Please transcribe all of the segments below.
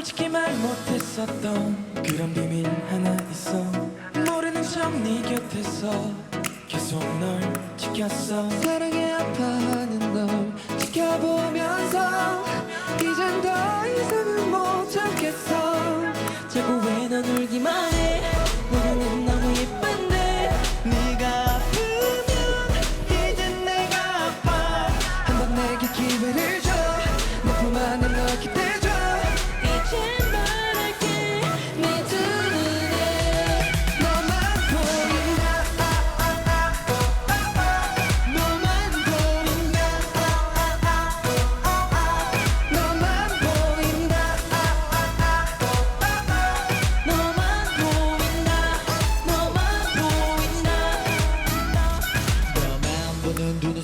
솔직히 말 못했었던 그런 비밀 하나 있어. 모르는 척 네 곁에서 계속 널 지켰어. 사랑에 아파하는 널 지켜보면서 이젠 더 이상은 못 참겠어. 자꾸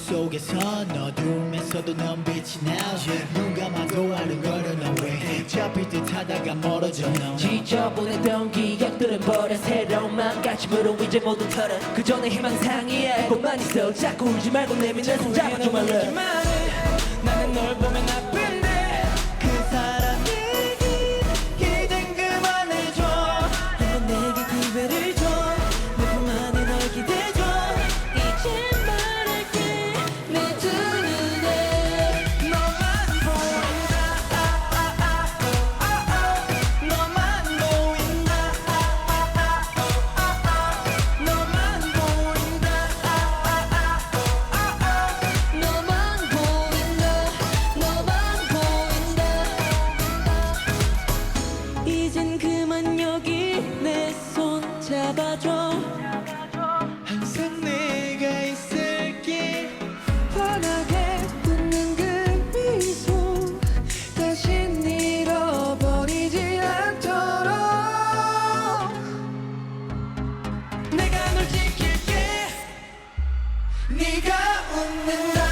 속에서 어두우면서도 넌 빛이 나눈 감아도 아른거려 너왜 잡힐 듯 하다가 멀어져 너 지저분했던 기억들은 버려. 새로운 마음가짐으로 이제 모두 털어 그 전에 희망상이야. 꽃만 있어. 자꾸 울지 말고 내밀면서 잡아줘 말래 나는 널 지킬게. 네가 웃는다.